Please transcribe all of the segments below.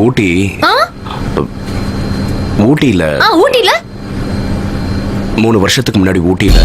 ஊட்டி. ஊட்டியில ஆ ஊட்டில மூணு வருஷத்துக்கு முன்னாடி ஊட்டியில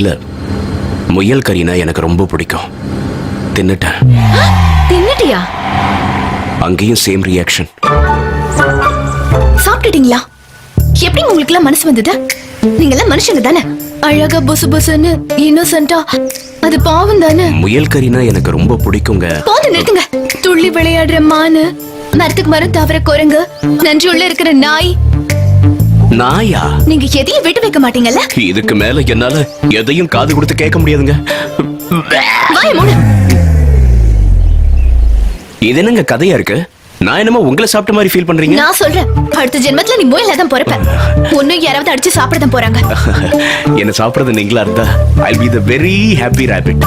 இல்ல. முயல் கறினா எனக்கு ரொம்ப பிடிக்கும். தின்னுட்டேன். தின்னுட்டியா? அங்கேயும் சேம் ரியாக்ஷன் சாப்பிட்டுட்டீங்களா? எப்படி உங்களுக்கு எல்லாம் மனசு வந்தது? நீங்க எல்லாம் மனுஷங்க தானே? அழகா புசு புசுன்னு இன்னோசென்ட்டா அது பாவம் தானே? முயல் கறினா எனக்கு ரொம்ப பிடிக்குங்க. போது நிறுத்துங்க. துள்ளி விளையாடுற மானு மரத்துக்கு மரம் தவிர குரங்கு நன்றி உள்ள இருக்கிற நாய் நாயா? நீங்க எதையும் விட்டு வைக்க மாட்டீங்கல்ல? இதுக்கு மேல என்னால எதையும் காது கொடுத்து கேட்க முடியாதுங்க. இது என்னங்க கதையா இருக்கு? நான் என்னமோ உங்களை சாப்பிட்ட மாதிரி ஃபீல் பண்றீங்க? நான் சொல்றேன். அடுத்த ஜென்மத்துல நீ முயல தான் பிறப்ப. ஒன்னும் யாராவது அடிச்சு சாப்பிட தான் போறாங்க. என்ன சாப்பிடுறது நீங்களா இருந்தா I be the very happy rabbit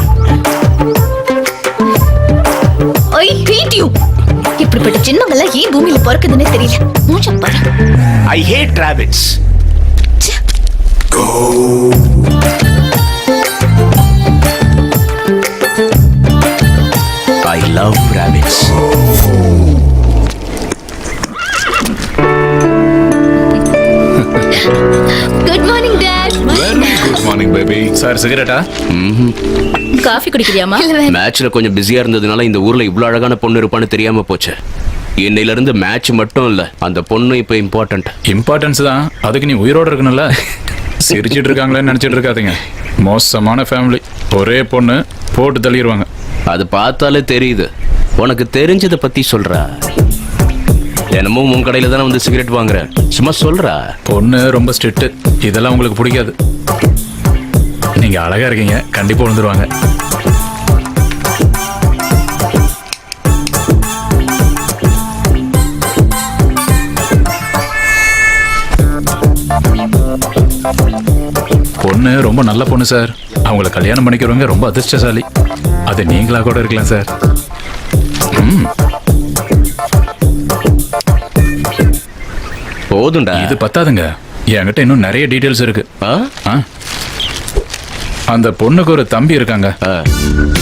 hate you இப்படிப்பட்ட ஜென்மங்கள்லாம் ஏன் பூமியில பிறக்குதுன்னே தெரியல. மூச்சம் பாரு. ஐ ஹேட் ரேபிட்ஸ் ச்சே. I love morning baby sir சிகரெட்டா? Coffee குடிக்கிறியாமா. மேட்ச்ல கொஞ்சம் பிஸியா இருந்ததுனால இந்த ஊர்ல இவ்வளவு அழகான பொண்ணு இருப்பான்னு தெரியாம போச்சு. இன்னையில இருந்து மேட்ச் மட்டும் இல்ல அந்த பொண்ணு இப்ப இம்பார்ட்டன்ட் இம்பார்ட்டன்ஸ் தான். அதுக்கு நீ உயிரோட இருக்கணும்ல. சிரிச்சிட்டு இருக்காங்களேன்னு நினைச்சிட்டு இருக்காதீங்க. மோசமான ஃபேமிலி ஒரே பொண்ணு போட்டு தள்ளிடுவாங்க அது பார்த்தாலே தெரியுது. உனக்கு தெரிஞ்சதை பத்தி சொல்றா. தினமும் உன் கடையில தானே வந்து சிகரெட் வாங்குற. சும்மா சொல்றா. பொண்ணு ரொம்ப ஸ்ட்ரிக்ட் இதெல்லாம் உங்களுக்கு பிடிக்காது. நீங்க அழகா இருக்கீங்க. கண்டிப்பா விழுந்துருவாங்க பொண்ணு ரொம்ப நல்ல பொண்ணு சார். அவங்கள கல்யாணம் பண்ணிக்கிறவங்க ரொம்ப அதிர்ஷ்டசாலி. அது நீங்களா கூட இருக்கலாம் சார். போதும்டா. இது பத்தாதுங்க. என்கிட்ட இன்னும் நிறைய டீட்டெயில்ஸ் இருக்கு. ஆ? ஆ? அந்த பொண்ணுக்கு ஒரு தம்பி இருக்காங்க.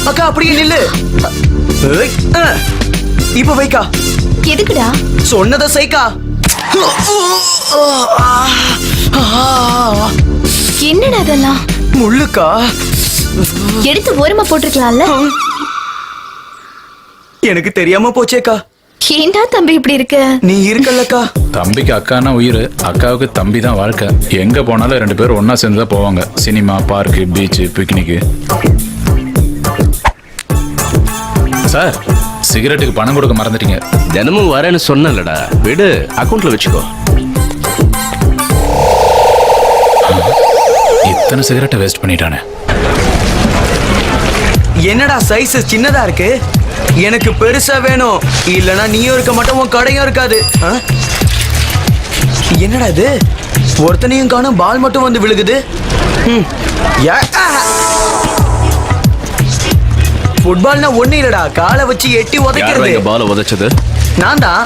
அக்கா அப்படியே நில்லு. இப்ப வைக்கா. எதுக்குடா? சொன்னத சைக்கா என்னடா அதெல்லாம் முள்ளுக்கா? எடுத்து ஓரமா போட்டிருக்கலாம்ல? எனக்கு தெரியாம போச்சேக்கா. ஏன்டா தம்பி இப்படி இருக்க? நீ இருக்கல்லக்கா. தம்பிக்கு அக்கானா உயிர் அக்காவுக்கு தம்பி தான் வாழ்க்கை. எங்க போனாலும் ரெண்டு பேரும் ஒண்ணா சேர்ந்து தான் போவாங்க. Cinema park beach picnic sir சிகரெட்டுக்கு பணம் கொடுக்க மறந்துட்டீங்க. தினமும் வரேன்னு சொன்னலடா விடு அக்கவுண்ட்ல வச்சுக்கோ. இத்தனை சிகரெட்டை வேஸ்ட் பண்ணிட்டானே. என்னடா சைஸ் சின்னதா இருக்கு? எனக்கு பெருசா வேணும். இல்லனா நீயும் இருக்க மாட்டோம் உன் கடையும் இருக்காது. என்னடா இது? ஒருத்தனையும் காணும் பால் மட்டும் வந்து விழுகுது? யா. ஃபுட்பால்னா ஒண்ணு இல்லடா. காலை வச்சு எட்டி உதைக்கிறது. பால உதைச்சது? நான் தான்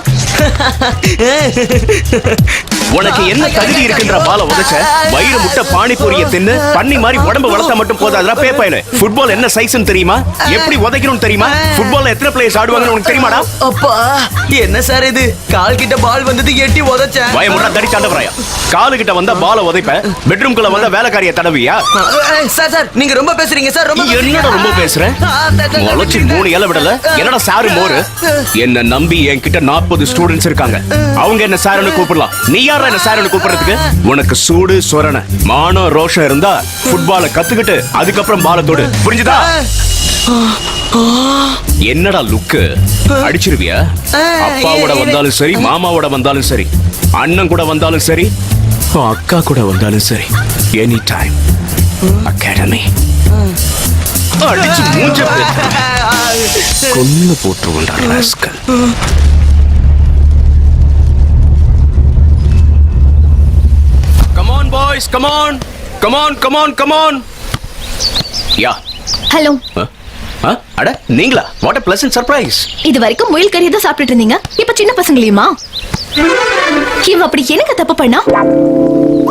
உனக்கு என்ன தகுதி இருக்குன்ற பால உதைச்ச? வயிறு முட்டை பானிபூரிய தின்னு பண்ணி மாதிரி உடம்பு வளர்த்தா மட்டும் போதாதுடா பேப்பையில ஃபுட்பால் என்ன சைஸ்னு தெரியுமா? எப்படி உதைக்கணும் தெரியுமா? ஃபுட்பால்ல எத்தனை பிளேயர்ஸ் ஆடுவாங்கன்னு உனக்கு தெரியுமாடா? அப்பா என்ன சார் இது? கால் கிட்ட பால் வந்தது எட்டி உதைச்சேன். பயமுடா தடி சாண்டவராயா காலு கிட்ட வந்தா பால உதைப்ப பெட்ரூம்குள்ள வந்தா வேலைக்காரிய தடவியா? சார் சார் நீங்க ரொம்ப பேசுறீங்க சார் ரொம்ப என்னடா ரொம்ப பேசுற? முளைச்சு மூணு இலை விடல. என்னடா சாரு மோரு? என்ன நம்பி என்கிட்ட நாற்பது ஸ்டூடெண்ட்ஸ் இருக்காங்க. அவங்க என்ன சாரனு கூப்பிடலாம். நீ யாரா என்ன சாரனு கூப்பிடுறதுக்கு? உனக்கு சூடு சொரண மானம் ரோஷம் இருந்தா ஃபுட்பால கத்துக்கிட்டு அதுக்கப்புறம் பால தொடு. புரிஞ்சுதா? என்னடா லுக்கு அடிச்சிருவியா? அப்பாவோட வந்தாலும் சரி மாமாவோட வந்தாலும் சரி அண்ணன் கூட வந்தாலும் சரி அக்கா கூட வந்தாலும் சரி எனி டைம் அகாடமி. அடிச்சு மூஞ்ச கொன்னு போட்டு rascal come on boys come on come on come on come on yeah. Hello அட நீங்களா? வாட் அ பிளசன்ட் சர்ப்ரைஸ் இது வரைக்கும் முயல் கறி தான் சாப்பிட்டுட்டு இருந்தீங்க. இப்ப சின்ன பசங்களையுமா? இவ அப்படி எனக்கு தப்பு பண்ணா?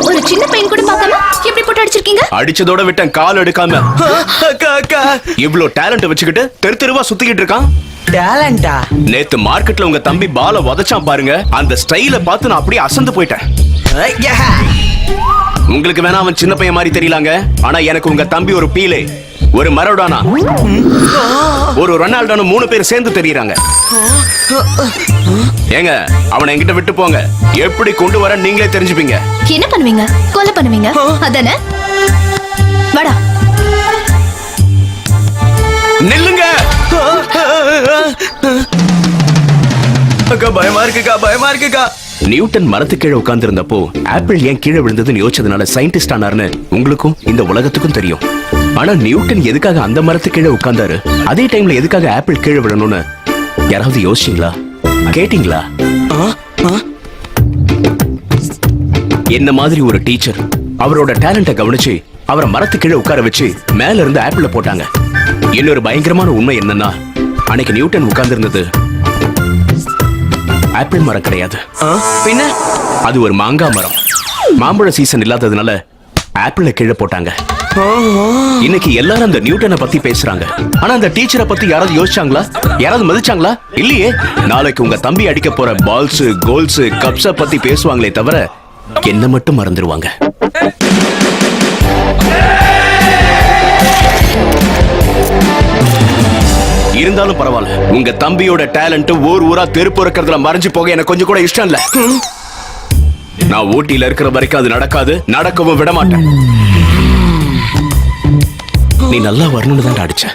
ஒரு சின்ன பையன் கூட பார்க்காம எப்படி போட்டு அடிச்சிருக்கீங்க? அடிச்சதோட விட்டேன் கால் எடுக்காம. அக்கா அக்கா. இவ்ளோ டேலண்ட் வச்சுக்கிட்டு தெரு தெருவா சுத்திக்கிட்டு இருக்கான். டேலண்டா நேத்து மார்க்கெட்ல உங்க தம்பி பால உதைச்சான் பாருங்க. அந்த ஸ்டைல பார்த்து நான் அப்படியே அசந்து போயிட்டேன். உங்களுக்கு வேணா அவன் சின்ன பையன் மாதிரி தெரியலாங்க. ஆனா எனக்கு உங்க தம்பி ஒரு பீலே. ஒரு மரோடானா? ஒரு ரொனால்டோனு மூணு பேர் சேர்ந்து தெரியறாங்க. ஏங்க அவனை என்கிட்ட விட்டு போங்க. எப்படி கொண்டு வர நீங்களே தெரிஞ்சுப்பீங்க. என்ன பண்ணுவீங்க? கொலை பண்ணுவீங்க? அதானே? வாடா. நில்லுங்க. அக்கா பயமா இருக்குக்கா பயமா இருக்குக்கா. நியூட்டன் மரத்து கீழே உட்கார்ந்து ஆப்பிள் ஏன் கீழே விழுந்ததுன்னு யோசிச்சதுனால சயின்டிஸ்ட் ஆனார்னு உங்களுக்கும் இந்த உலகத்துக்கும் தெரியும். ஆனா நியூட்டன் எதுக்காக அந்த மரத்து கீழே உட்கார்ந்தாரு? அதே டைம்ல எதுக்காக ஆப்பிள் கீழே விழணும்னு யாராவது யோசிச்சீங்களா? கேட்டீங்களா? என்ன மாதிரி ஒரு டீச்சர்? அவரோட டேலண்ட கவனிச்சு அவரை மரத்து கீழே உட்கார வச்சு மேல இருந்து ஆப்பிள போட்டாங்க. இன்னொரு பயங்கரமான உண்மை என்னன்னா அன்னைக்கு நியூட்டன் உட்கார்ந்து இருந்தது ஆப்பிள் மரம் கிடையாது. பின்ன? அது ஒரு மாங்காய் மரம். மாம்பழ சீசன் இல்லாததுனால ஆப்பிள கீழே போட்டாங்க. இன்னைக்கு எல்லாரும் அந்த நியூட்டனை பத்தி பேசுறாங்க. ஆனா அந்த டீச்சரை பத்தி யாராவது யோசிச்சாங்களா? யாராவது மதிச்சாங்களா? இல்லையே. நாளைக்கு உங்க தம்பி அடிக்க போற பால்ஸ் கோல்ஸ் கப்ஸ பத்தி பேசுவாங்களே தவிர என்ன மட்டும் மறந்துடுவாங்க இருந்தாலும் பரவாயில்ல உங்க தம்பியோட டேலண்ட் ஊர் ஊரா தெருப்பு இருக்கிறதுல மறைஞ்சு போக எனக்கு கொஞ்சம் கூட இஷ்டம் இல்ல. நான் ஊட்டியில இருக்கிற வரைக்கும் அது நடக்காது நடக்கவும் விட மாட்டேன். நீ நல்லா வரணும்னு தான் அடிச்ச.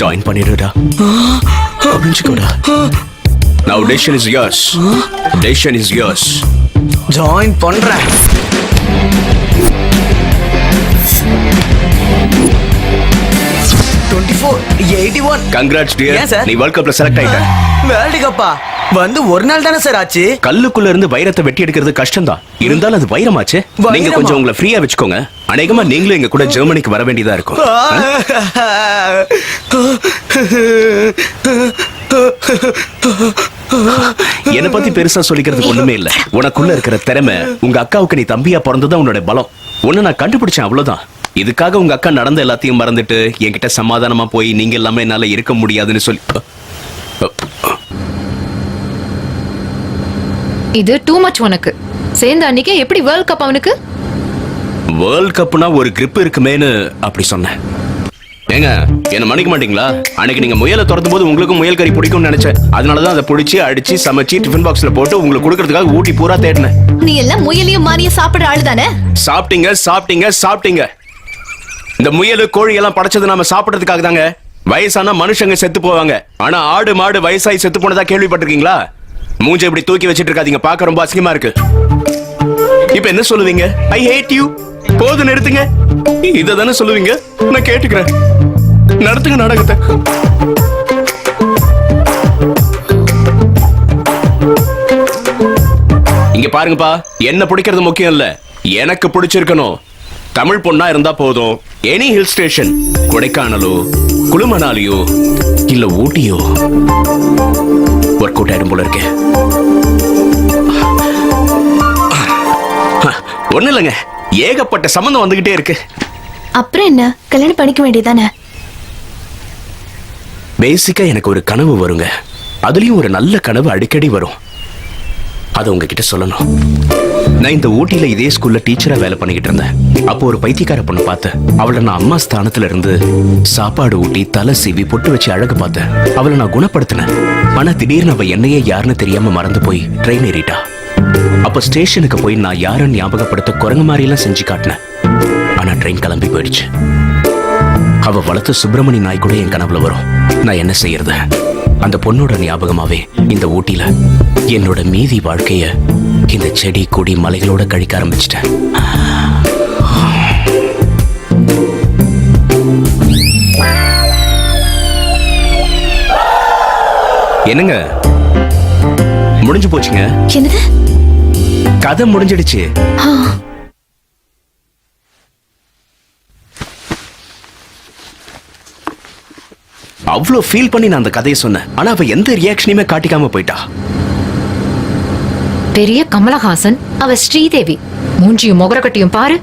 ஜாயின் பண்ணிடுடா. புரிஞ்சுக்கோடா. Now decision is yours. Decision is yours. Join பண்றேன். Four eighty one. ஏன் sir? நீ வேர்ல்ட் கப்ல செலக்ட் ஆயிட்ட. வேர்ல்டு கப்பா வந்து ஒரு நாள் தானே சார் ஆச்சு? கல்லுக்குள்ள இருந்து வைரத்தை வெட்டி எடுக்கிறது கஷ்டம் தான் இருந்தாலும் அது வைரமாச்சே? வைரமா? நீங்க கொஞ்சம் உங்களை ஃப்ரீயா வச்சுக்கோங்க. அநேகமா நீங்களும் எங்க கூட ஜெர்மனிக்கு வர வேண்டியதா இருக்கும். என்ன பத்தி பெருசா சொல்லிக்கிறதுக்கு ஒண்ணுமே இல்ல. உனக்குள்ள இருக்கிற திறமை உங்க அக்காவுக்கு நீ தம்பியா பிறந்தது உன்னோட பலம். ஒண்ணு நான் கண்டுபிடிச்சேன் அவ்வளவுதான். இதுக்காக உங்க அக்கா நடந்த எல்லாத்தையும் மறந்துட்டு என்கிட்ட சமாதானமா போய் நீங்க எல்லாமே என்னால இருக்க முடியாதுன்னு சொல்லி இது டூ மச் உனக்கு. சேர்ந்த அன்னைக்கே எப்படி வேர்ல்ட் கப் அவனுக்கு? வேர்ல்ட் கப்னா ஒரு grip இருக்குமேன்னு அப்படி சொன்னேன். ஏங்க என்ன மன்னிக்க மாட்டீங்களா? அன்னைக்கு நீங்க முயலை திறந்தும் போது உங்களுக்கும் முயல் கறி பிடிக்கும்னு நினைச்சேன். அதனாலதான் அதை பிடிச்சி அடிச்சு சமைச்சு டிஃபன் பாக்ஸ்ல போட்டு உங்களுக்கு கொடுக்கறதுக்காக ஊட்டி பூரா தேடினேன். நீ எல்லாம் முயலையும் மானியும் சாப்பிடுற ஆளு தானே சாப்பிட்டீங்க சாப்பிட்டீங்க சாப்பிட்டீங்க. இந்த முயல் கோழி எல்லாம் படைச்சது நாம சாப்பிடறதுக்காக தாங்க. வயசான மனுஷங்க செத்து போவாங்க. ஆனா ஆடு மாடு வயசாகி செத்து போனதா கேள்விப்பட்டிருக்கீங்களா? மூஞ்ச இப்படி தூக்கி வச்சிட்டு இருக்காதீங்க பார்க்க ரொம்ப அசிங்கமா இருக்கு. இப்ப என்ன சொல்லுவீங்க? ஐ ஹேட் யூ போது நிறுத்துங்க. இத தானே சொல்லுவீங்க? நான் கேட்டுக்கிறேன். நடத்துங்க நாடகத்தை. இங்க பாருங்கப்பா என்ன பிடிக்கிறது முக்கியம் இல்ல. எனக்கு பிடிச்சிருக்கணும். தமிழ் பொண்ணா இருந்தா போதும். எனி ஹில் ஸ்டேஷன் கொடைக்கானலோ குளுமனாலியோ இல்ல ஊட்டியோ. ஒர்க் அவுட் ஆயிடும் போல இருக்கேன் ஒண்ணு இல்லைங்க. ஏகப்பட்ட சம்பந்தம் வந்துகிட்டே இருக்கு. அப்புறம் என்ன? கல்யாணம் பண்ணிக்க வேண்டியதானே பேசிக்கா எனக்கு ஒரு கனவு வருங்க. அதுலயும் ஒரு நல்ல கனவு அடிக்கடி வரும். அதை உங்ககிட்ட சொல்லணும். நான் இந்த ஊட்டியில இதே ஸ்கூல்ல டீச்சரா வேலை பண்ணிக்கிட்டு இருந்தேன். அப்போ ஒரு பைத்தியக்கார பொண்ணு பார்த்தேன் அவளை நான் அம்மா ஸ்தானத்துல இருந்து சாப்பாடு ஊட்டி தலை சீவி பொட்டு வச்சு அழகு பார்த்தேன். அவளை நான் குணப்படுத்தினேன். ஆனா திடீர்னு அவ என்னையே யாருன்னு தெரியாம மறந்து போய் ட்ரெயின் ஏறிட்டா. அப்ப ஸ்டேஷனுக்கு போய் நான் யாருன்னு ஞாபகப்படுத்த குரங்கு மாதிரி எல்லாம் செஞ்சு காட்டினேன். ஆனா ட்ரெயின் கிளம்பி போயிடுச்சு. அவ வளர்த்த சுப்பிரமணி நாய் கூட என் கனவுல வரும். நான் என்ன செய்யறது? அந்த பொண்ணோட ஞாபகமாவே இந்த ஊட்டில என்னோட மீதி வாழ்க்கைய இந்த செடி கொடி மலைகளோட கழிக்க ஆரம்பிச்சிட்டேன். என்னங்க? முடிஞ்சு போச்சுங்க. என்னது? கதை முடிஞ்சிடுச்சு. அவ்வளோ ஃபீல் பண்ணி நான் அந்த கதையை சொன்னேன். ஆனா அவ எந்த ரியாக்ஷனையுமே காட்டிக்காம போயிட்டா. பெரிய கமலஹாசன் அவ ஸ்ரீதேவி. மூஞ்சியும் முகரக்கட்டியும் பாரு.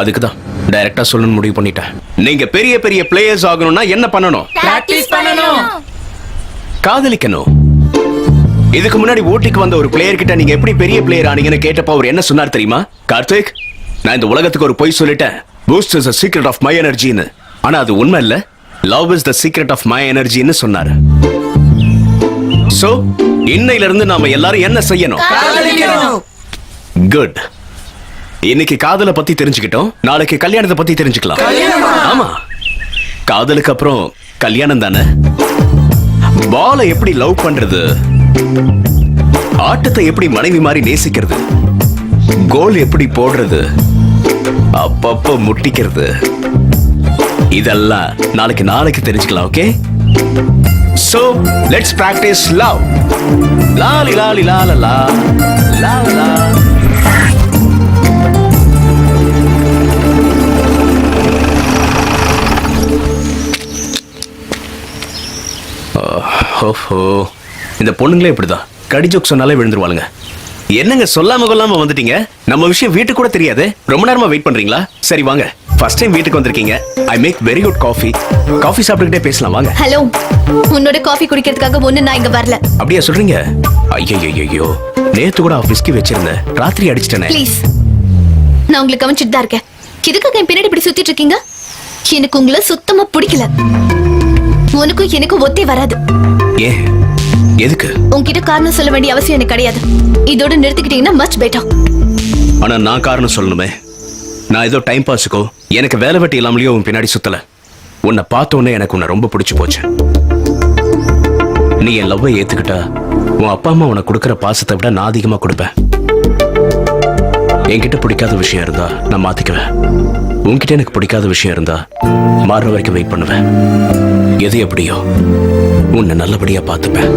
அதுக்கு தான் டைரக்டா சொல்லணும்னு முடிவு பண்ணிட்டேன். நீங்க பெரிய பெரிய பிளேயர்ஸ் ஆகணும்னா என்ன பண்ணணும்? காதலிக்கணும். இதுக்கு முன்னாடி ஊட்டிக்கு வந்த ஒரு பிளேயர் கிட்ட நீங்க எப்படி பெரிய பிளேயர் ஆனீங்கன்னு கேட்டப்ப அவர் என்ன சொன்னார் தெரியுமா? கார்த்திக் நான் இந்த உலகத்துக்கு ஒரு பொய் சொல்லிட்டேன். Boost is secret of my எனர்ஜின்னு ஆனா அது உண்மை இல்ல. Love is the secret of my எனர்ஜின்னு சொன்னாரு. சோ இன்னையில இருந்து நாம எல்லாரும் என்ன செய்யணும்? குட் இன்னைக்கு காதலை பத்தி தெரிஞ்சுக்கிட்டோம். நாளைக்கு கல்யாணத்தை பத்தி தெரிஞ்சுக்கலாம். ஆமா. காதலுக்கு அப்புறம் கல்யாணம் தானே? பாலை எப்படி லவ் பண்றது? ஆட்டத்தை எப்படி மனைவி மாதிரி நேசிக்கிறது? கோல் எப்படி போடுறது? அப்பப்ப முட்டிக்கிறது? இதெல்லாம் நாளைக்கு நாளைக்கு தெரிஞ்சுக்கலாம் okay so let's practice love லாலி லாலி லால லா லா ஓஹோ இந்த பொண்ணுங்களே இப்படிதான். கடி ஜோக் சொன்னாலே விழுந்துருவாளுங்க. என்னங்க சொல்லாம கொள்ளாம வந்துட்டீங்க? நம்ம விஷயம் வீட்டுக்கு கூட தெரியாது. ரொம்ப நேரமா வெயிட் பண்றீங்களா? சரி வாங்க. ஃபர்ஸ்ட் டைம் வீட்டுக்கு வந்திருக்கீங்க. I make very good coffee coffee சாப்பிட்டுக்கிட்டே பேசலாம் வாங்க. ஹலோ உன்னோட காஃபி குடிக்கிறதுக்காக ஒண்ணு நான் இங்க வரல. அப்படியா சொல்றீங்க? ஐயோ நேத்து கூட விஸ்கி வச்சிருந்தேன். ராத்திரி அடிச்சிட்டேனே. ப்ளீஸ் நான் உங்களை கவனிச்சிட்டு தான் இருக்கேன். எதுக்காக என் பின்னாடி இப்படி சுத்திட்டு இருக்கீங்க? எனக்கு உங்களை சுத்தமா பிடிக்கல. உனக்கும் எனக்கும் ஒத்தே வராது. ஏன்? எதுக்கு? உன்கிட்ட காரணம் சொல்ல வேண்டிய அவசியம் எனக்கு கிடையாது. இதோட நிறுத்திக்கிட்டீங்கன்னா மச் பெட்டர் ஆனா நான் காரணம் சொல்லணுமே. நான் ஏதோ டைம் பாஸுக்கோ எனக்கு வேலை வெட்டி இல்லாமலேயோ உன் பின்னாடி சுத்தல. உன்னை பார்த்தோன்னே எனக்கு உன்னை ரொம்ப பிடிச்சி போச்சு. நீ என் லவ்வை ஏத்துக்கிட்டா உன் அப்பா அம்மா உனக்கு கொடுக்குற பாசத்தை விட நான் அதிகமா கொடுப்பேன். என்கிட்ட பிடிக்காத விஷயம் இருந்தா நான் மாத்திக்குவேன். உன்கிட்ட எனக்கு பிடிக்காத விஷயம் இருந்தா மாறுற வரைக்கும் வெயிட் பண்ணுவேன். எது எப்படியோ உன்னை நல்லபடியா பார்த்துப்பேன்.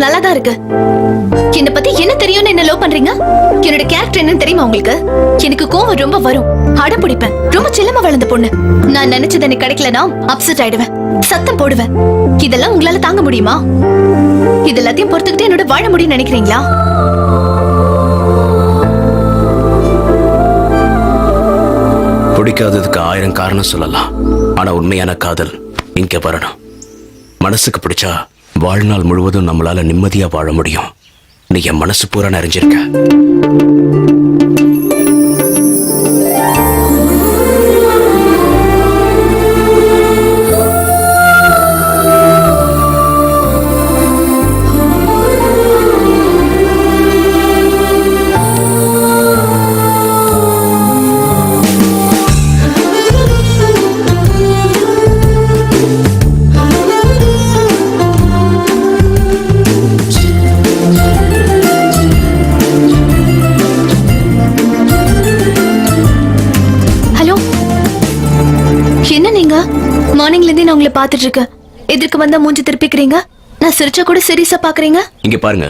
இதெல்லாம் நல்லா தான் இருக்கு. என்ன பத்தி என்ன தெரியும்னு என்ன லவ் பண்றீங்க? என்னோட கேரக்டர் என்னன்னு தெரியுமா உங்களுக்கு? எனக்கு கோவம் ரொம்ப வரும். அடம் பிடிப்பேன். ரொம்ப செல்லமா வளர்ந்த பொண்ணு. நான் நினைச்சது எனக்கு கிடைக்கலனா அப்செட் ஆயிடுவேன். சத்தம் போடுவேன். இதெல்லாம் உங்களால தாங்க முடியுமா? இது எல்லாத்தையும் பொறுத்துக்கிட்டு என்னோட வாழ முடியும்னு நினைக்கிறீங்களா? பிடிக்காததுக்கு ஆயிரம் காரணம் சொல்லலாம். ஆனா உண்மையான காதல் இங்க வரணும். மனசுக்கு பிடிச்சா வாழ்நாள் முழுவதும் நம்மளால நிம்மதியா வாழ முடியும். நீ என் மனசு பூரா நிறைஞ்சிருக்க. நான் உங்களை பார்த்துட்டு இருக்கேன். எதிர்க்கு வந்தா மூஞ்சி திருப்பிக்கிறீங்க? நான் சிரிச்சா கூட சீரியஸா பாக்குறீங்க இங்க பாருங்க.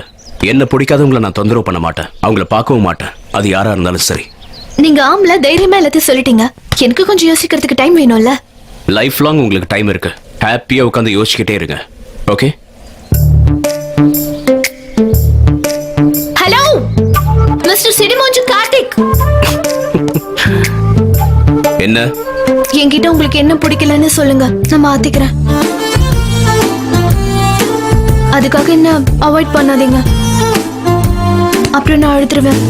என்ன பிடிக்காதவங்கள நான் தொந்தரவு பண்ண மாட்டேன். அவங்கள பார்க்கவும் மாட்டேன். அது யாரா இருந்தாலும் சரி. நீங்க ஆம்பளை தைரியமா எல்லாத்தையும் சொல்லிட்டீங்க. எனக்கு கொஞ்சம் யோசிக்கிறதுக்கு டைம் வேணும்ல? லைஃப் லாங் உங்களுக்கு டைம் இருக்கு. ஹாப்பியா உட்காந்து யோசிச்சுக்கிட்டே இருங்க. ஓகே ஹலோ மிஸ்டர் சிடிமோஞ்சு கார்த்திக் என்ன? என்கிட்ட உங்களுக்கு என்ன பிடிக்கலன்னு சொல்லுங்க. நான் மாத்திக்கிறேன். அதுக்காக என்ன அவாய்ட் பண்ணாதீங்க. அப்புறம் நான் அழுத்துருவேன்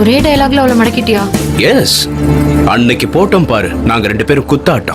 ஒரே டயலாக்ல அவளை மடக்கிட்டியா? எஸ் அன்னைக்கு போட்டோம் பாரு. நாங்க ரெண்டு பேரும் குத்தாட்டம்.